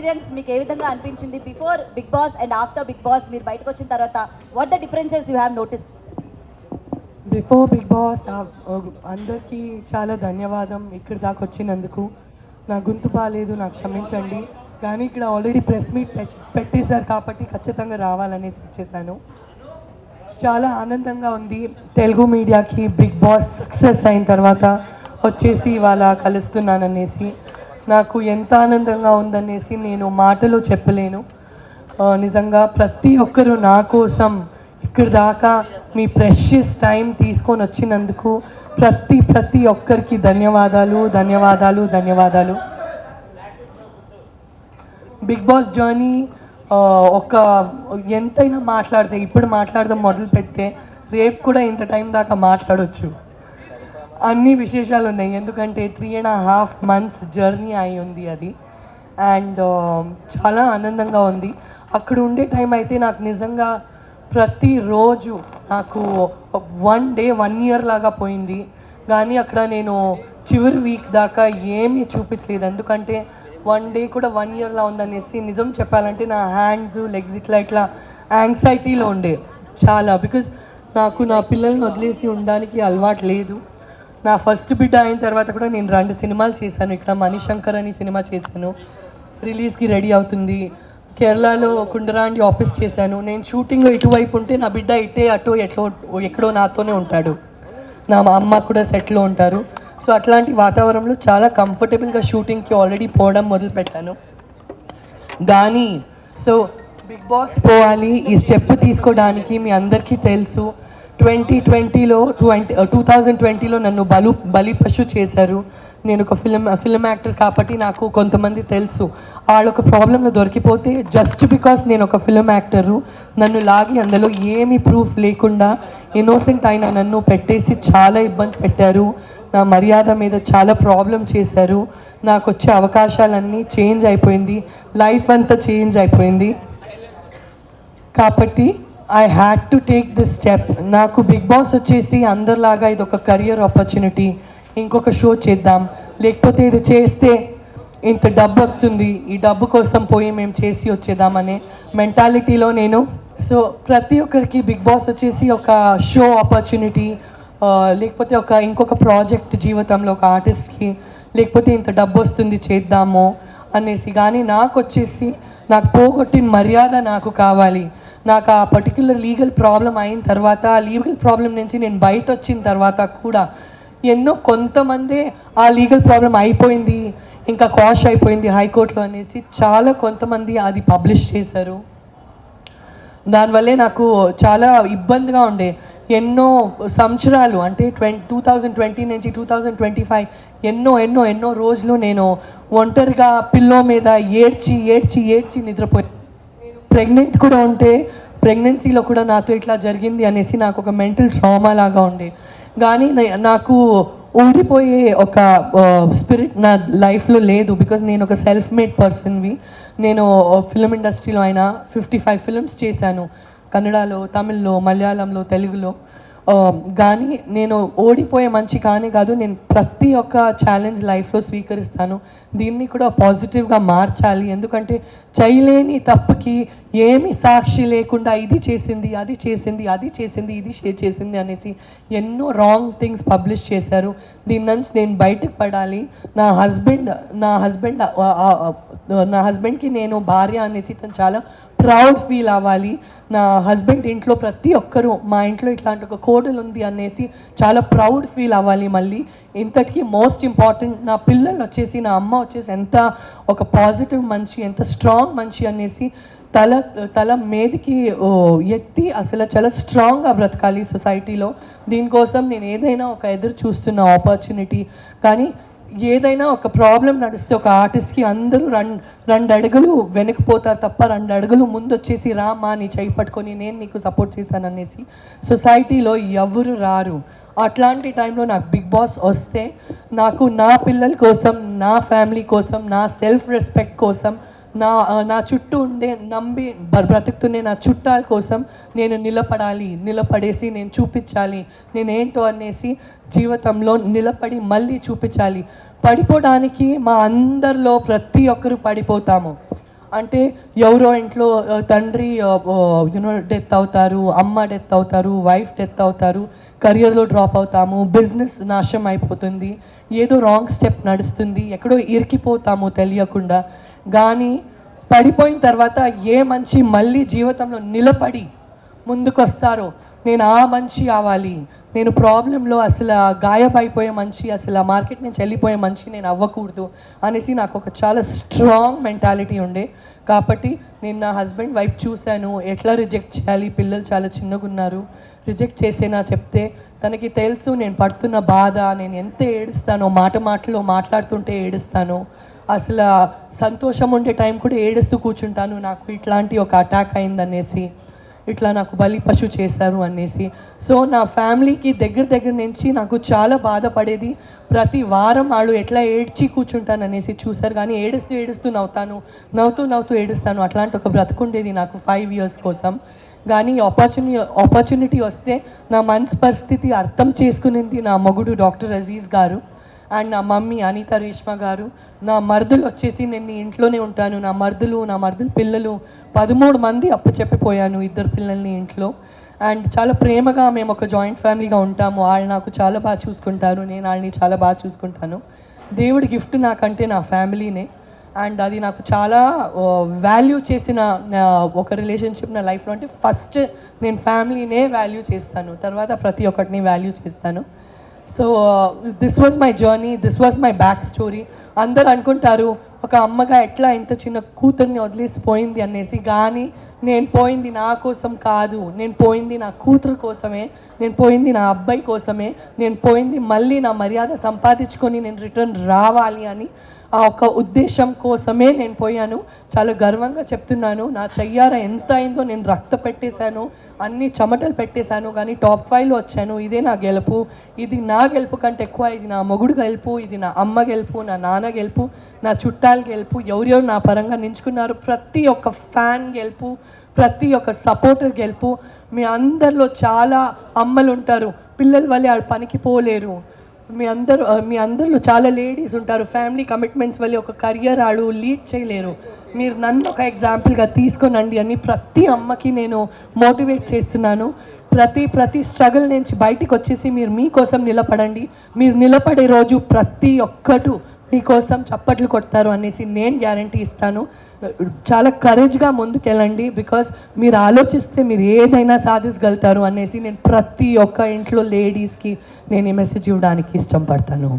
Experience మీకు ఏ విధంగా అనిపించింది? Before Bigg Boss and after Bigg Boss మీరు బయటకు వచ్చిన తర్వాత what the differences you have notice before Bigg Boss అందరికీ చాలా ధన్యవాదం ఇక్కడి దాకా వచ్చినందుకు. నా గొంతు బాగాలేదు నాకు క్షమించండి. కానీ ఇక్కడ ఆల్రెడీ ప్రెస్ మీట్ పెట్టేశారు కాబట్టి ఖచ్చితంగా రావాలనేసి వచ్చేసాను చాలా ఆనందంగా ఉంది. తెలుగు మీడియాకి బిగ్ బాస్ సక్సెస్ అయిన తర్వాత వచ్చేసి ఇవాళ కలుస్తున్నాననేసి. నాకు ఎంత ఆనందంగా ఉందనేసి నేను మాటలో చెప్పలేను. నిజంగా ప్రతి ఒక్కరూ నా కోసం ఇక్కడి దాకా మీ ప్రెషియస్ టైం తీసుకొని వచ్చినందుకు ప్రతి ప్రతి ఒక్కరికి ధన్యవాదాలు ధన్యవాదాలు ధన్యవాదాలు. బిగ్ బాస్ జర్నీ ఒక ఎంతైనా మాట్లాడితే ఇప్పుడు మాట్లాడదాం మొదలు పెడితే రేపు కూడా ఇంత టైం దాకా మాట్లాడవచ్చు అన్ని విశేషాలు ఉన్నాయి. ఎందుకంటే three and half months journey అయి ఉంది అది. అండ్ uh, చాలా ఆనందంగా ఉంది. అక్కడ ఉండే టైం అయితే నాకు నిజంగా ప్రతిరోజు నాకు వన్ డే వన్ ఇయర్ లాగా పోయింది. కానీ అక్కడ నేను చివరి వీక్ దాకా ఏమీ చూపించలేదు. ఎందుకంటే వన్ డే కూడా వన్ ఇయర్లా ఉందనేసి నిజం చెప్పాలంటే నా హ్యాండ్స్ లెగ్స్ ఇట్లా ఇట్లా యాంగ్జైటీలో ఉండే. చాలా బికాజ్ నాకు నా పిల్లల్ని వదిలేసి ఉండడానికి అలవాటు లేదు. నా ఫస్ట్ బిడ్డ అయిన తర్వాత కూడా నేను రెండు సినిమాలు చేశాను. ఇక్కడ మణిశంకర్ అని సినిమా చేశాను. రిలీజ్కి రెడీ అవుతుంది. కేరళలో కుండరాండి ఆఫీస్ చేశాను. నేను షూటింగ్లో ఇటువైపు ఉంటే నా బిడ్డ ఇటే అటో ఎట్లో ఎక్కడో నాతోనే ఉంటాడు. నా మా అమ్మ కూడా సెట్లో ఉంటారు. సో అట్లాంటి వాతావరణంలో చాలా కంఫర్టబుల్గా షూటింగ్కి ఆల్రెడీ పోవడం మొదలుపెట్టాను. కానీ సో బిగ్ బాస్ పోవాలి ఈ స్టెప్ తీసుకోవడానికి మీ అందరికీ తెలుసు. ట్వంటీ ట్వంటీలో ట్వంటీ టూ థౌజండ్ ట్వంటీలో నన్ను బలు బలి పశు చేశారు. నేను ఒక ఫిల్మ్ ఫిల్మ్ యాక్టర్ కాబట్టి నాకు కొంతమంది తెలుసు. వాళ్ళొక ప్రాబ్లంలో దొరికిపోతే జస్ట్ బికాస్ నేను ఒక ఫిల్మ్ యాక్టరు నన్ను లాగి అందులో ఏమీ ప్రూఫ్ లేకుండా ఇన్నోసెంట్ అయిన నన్ను పెట్టేసి చాలా ఇబ్బంది పెట్టారు. నా మర్యాద మీద చాలా ప్రాబ్లం చేశారు. నాకు వచ్చే అవకాశాలన్నీ చేంజ్ అయిపోయింది. లైఫ్ అంతా చేంజ్ అయిపోయింది. కాబట్టి I had to take this step నాకు బిగ్ బాస్ వచ్చేసి అందరిలాగా ఇది ఒక కెరియర్ ఆపర్చునిటీ ఇంకొక షో చేద్దాం. లేకపోతే ఇది చేస్తే ఇంత డబ్బు వస్తుంది. ఈ డబ్బు కోసం పోయి మేము చేసి వచ్చేద్దామనే మెంటాలిటీలో నేను. సో ప్రతి ఒక్కరికి బిగ్ బాస్ వచ్చేసి ఒక షో ఆపర్చునిటీ లేకపోతే ఒక ఇంకొక ప్రాజెక్ట్ జీవితంలో ఒక ఆర్టిస్ట్కి లేకపోతే ఇంత డబ్బు వస్తుంది చేద్దాము అనేసి. కానీ నాకు వచ్చేసి నాకు పోగొట్టిన మర్యాద నాకు కావాలి. నాకు ఆ పర్టికులర్ లీగల్ ప్రాబ్లం అయిన తర్వాత ఆ లీగల్ ప్రాబ్లం నుంచి నేను బయట వచ్చిన తర్వాత కూడా ఎన్నో కొంతమందే ఆ లీగల్ ప్రాబ్లం అయిపోయింది ఇంకా కాష్ అయిపోయింది హైకోర్టులో అనేసి చాలా కొంతమంది అది పబ్లిష్ చేశారు. దానివల్లే నాకు చాలా ఇబ్బందిగా ఉండే. ఎన్నో సంవత్సరాలు అంటే ట్వంటీ టూ థౌజండ్ ట్వంటీ నుంచి టూ థౌజండ్ ట్వంటీ ఫైవ్ ఎన్నో ఎన్నో ఎన్నో రోజులు నేను ఒంటరిగా పిల్లో మీద ఏడ్చి ఏడ్చి ఏడ్చి నిద్రపోయాను ప్రెగ్నెంట్ కూడా ఉంటే ప్రెగ్నెన్సీలో కూడా నాతో ఇట్లా జరిగింది అనేసి నాకు ఒక మెంటల్ ట్రామా లాగా ఉండే. కానీ నాకు ఊడిపోయే ఒక స్పిరిట్ నా లైఫ్లో లేదు బికాజ్ నేను ఒక సెల్ఫ్ మేడ్ పర్సన్వి. నేను ఫిల్మ్ ఇండస్ట్రీలో అయినా ఫిఫ్టీ ఫైవ్ ఫిల్మ్స్ చేశాను. కన్నడలో తమిళ్ళో మలయాళంలో తెలుగులో. Um, కానీ నేను ఓడిపోయే మంచి కానీ కాదు నేను ప్రతి ఒక్క ఛాలెంజ్ లైఫ్లో స్వీకరిస్తాను. దీన్ని కూడా పాజిటివ్గా మార్చాలి. ఎందుకంటే చేయలేని తప్పుకి ఏమి సాక్షి లేకుండా ఇది చేసింది అది చేసింది అది చేసింది ఇది షేర్ చేసింది అనేసి ఎన్నో రాంగ్ థింగ్స్ పబ్లిష్ చేశారు. దీని నుంచి నేను బయటకు పడాలి. నా హస్బెండ్ నా హస్బెండ్ నా హస్బెండ్కి నేను భార్య అనేసి తను చాలా ప్రౌడ్ ఫీల్ అవ్వాలి. నా హస్బెండ్ ఇంట్లో ప్రతి ఒక్కరూ మా ఇంట్లో ఇట్లాంటి ఒక కోడలు ఉంది అనేసి చాలా ప్రౌడ్ ఫీల్ అవ్వాలి మళ్ళీ. ఇంతటికి మోస్ట్ ఇంపార్టెంట్ నా పిల్లలు వచ్చేసి నా అమ్మ వచ్చేసి ఎంత ఒక పాజిటివ్ మంచి ఎంత స్ట్రాంగ్ మంచి అనేసి తల తల మీదకి ఎత్తి అసలు చాలా స్ట్రాంగ్గా బ్రతకాలి సొసైటీలో దీనికోసం నేను ఏదైనా ఒక ఎదురు చూస్తున్న ఆపర్చునిటీ కానీ ఏదైనా ఒక ప్రాబ్లం నడిస్తే ఒక ఆర్టిస్ట్కి అందరూ రెండు రెండు అడుగులు వెనకపోతారు తప్ప రెండు అడుగులు ముందు వచ్చేసి రా మా నీ చేయి పట్టుకొని నేను నీకు సపోర్ట్ చేస్తాను అనేసి సొసైటీలో ఎవరు రారు. అట్లాంటి టైంలో నాకు బిగ్ బాస్ వస్తే నాకు నా పిల్లల కోసం నా ఫ్యామిలీ కోసం నా సెల్ఫ్ రెస్పెక్ట్ కోసం నా నా చుట్టూ ఉండే నమ్మి బ- బ్రతుకుతున్నే నా చుట్టాల కోసం నేను నిలబడాలి నిలబడేసి నేను చూపించాలి. నేనేంటో అనేసి జీవితంలో నిలబడి మళ్ళీ చూపించాలి. పడిపోవడానికి మా అందరిలో ప్రతి ఒక్కరు పడిపోతాము. అంటే ఎవరో ఇంట్లో తండ్రి యూనో డెత్ అవుతారు అమ్మ డెత్ అవుతారు వైఫ్ డెత్ అవుతారు కెరియర్లో డ్రాప్ అవుతాము బిజినెస్ నాశం అయిపోతుంది ఏదో రాంగ్ స్టెప్ నడుస్తుంది ఎక్కడో ఇరికిపోతాము తెలియకుండా. కానీ పడిపోయిన తర్వాత ఏ మనిషి మళ్ళీ జీవితంలో నిలబడి ముందుకొస్తారో నేను ఆ మనిషి అవ్వాలి. నేను ప్రాబ్లంలో అసలు ఆ గాయపైపోయే మనిషి అసలు ఆ మార్కెట్ నుంచి వెళ్ళిపోయే మనిషి నేను అవ్వకూడదు అనేసి నాకు ఒక చాలా స్ట్రాంగ్ మెంటాలిటీ ఉండే. కాబట్టి నేను నా హస్బెండ్ వైపు చూశాను. ఎట్లా రిజెక్ట్ చేయాలి? పిల్లలు చాలా చిన్నగా ఉన్నారు రిజెక్ట్ చేసేనా చెప్తే తనకి తెలుసు నేను పడుతున్న బాధ నేను ఎంత ఏడుస్తానో మాట మాటలో మాట్లాడుతుంటే ఏడుస్తాను. అసలు సంతోషం ఉండే టైం కూడా ఏడుస్తూ కూర్చుంటాను నాకు ఇట్లాంటి ఒక అటాక్ అయిందనేసి ఇట్లా నాకు బలి పశు చేశారు అనేసి. సో నా ఫ్యామిలీకి దగ్గర దగ్గర నుంచి నాకు చాలా బాధపడేది ప్రతి వారం వాళ్ళు ఎట్లా ఏడ్చి కూర్చుంటాను అనేసి చూశారు కానీ ఏడుస్తూ ఏడుస్తూ నవ్వుతాను నవ్వుతూ నవ్వుతూ ఏడుస్తాను. అట్లాంటి ఒక బ్రతుకుండేది నాకు ఫైవ్ ఇయర్స్ కోసం. కానీ ఆపర్చుని ఆపర్చునిటీ వస్తే నా మనసు పరిస్థితి అర్థం చేసుకునింది నా మొగుడు డాక్టర్ అజీజ్ గారు అండ్ నా మమ్మీ అనిత రేష్మ గారు. నా మరుదులు వచ్చేసి నేను ఇంట్లోనే ఉంటాను. నా మరుదులు నా మరుదుల పిల్లలు పదమూడు మంది అప్పచెప్పిపోయాను ఇద్దరు పిల్లల్ని ఇంట్లో. అండ్ చాలా ప్రేమగా మేము ఒక జాయింట్ ఫ్యామిలీగా ఉంటాము. వాళ్ళు నాకు చాలా బాగా చూసుకుంటారు. నేను వాళ్ళని చాలా బాగా చూసుకుంటాను. దేవుడి గిఫ్ట్ నాకంటే నా ఫ్యామిలీనే. అండ్ అది నాకు చాలా వాల్యూ చేసిన ఒక రిలేషన్షిప్ నా లైఫ్లో అంటే ఫస్ట్ నేను ఫ్యామిలీనే వాల్యూ చేస్తాను. తర్వాత ప్రతి ఒక్కటిని వాల్యూ చేస్తాను. So this was my journey this was my back story అందరు అనుకుంటారు ఒక అమ్మగా ఎట్లా ఇంత చిన్న కూతుర్ని వదిలేసి పోయింది అనేసి. కానీ నేను పోయింది నా కోసం కాదు. నేను పోయింది నా కూతురు కోసమే. నేను పోయింది నా అబ్బాయి కోసమే. నేను పోయింది మళ్ళీ నా మర్యాద సంపాదించుకొని నేను రిటర్న్ రావాలి అని. ఆ ఒక ఉద్దేశం కోసమే నేను పోయాను. చాలా గర్వంగా చెప్తున్నాను. నా చెయ్యార ఎంత అయిందో నేను రక్త పెట్టేశాను. అన్ని చెమటలు పెట్టేశాను. కానీ టాప్ ఫైవ్లో వచ్చాను. ఇదే నా గెలుపు. ఇది నా గెలుపు కంటే ఎక్కువ. ఇది నా మొగుడు గెలుపు. ఇది నా అమ్మ గెలుపు. నా నాన్న గెలుపు. నా చుట్టాల గెలుపు. ఎవరెవరు నా పరంగా నించుకున్నారు. ప్రతి ఒక్క ఫ్యాన్ గెలుపు. ప్రతి ఒక్క సపోర్టర్ గెలుపు. మీ అందరిలో చాలా అమ్మలు ఉంటారు పిల్లల వల్లే వాళ్ళు పనికి పోలేరు. మీ అందరూ మీ అందరిలో చాలా లేడీస్ ఉంటారు. ఫ్యామిలీ కమిట్మెంట్స్ వల్ల ఒక కెరియర్ ఆడు లీడ్ చేయలేరు. మీరు నన్ను ఒక ఎగ్జాంపుల్గా తీసుకోనండి అని ప్రతి అమ్మకి నేను మోటివేట్ చేస్తున్నాను. ప్రతి ప్రతి స్ట్రగుల్ నుంచి బయటికి వచ్చేసి మీరు మీకోసం నిలబడండి. మీరు నిలబడే రోజు ప్రతి ఒక్కటూ మీకోసం చప్పట్లు కొడతారు అనేసి నేను గ్యారంటీ ఇస్తాను. చాలా కరేజ్గా ముందుకెళ్ళండి బికాస్ మీరు ఆలోచిస్తే మీరు ఏదైనా సాధించగలుగుతారు అనేసి నేను ప్రతి ఒక్క ఇంట్లో లేడీస్కి నేను ఈ మెసేజ్ ఇవ్వడానికి ఇష్టపడతాను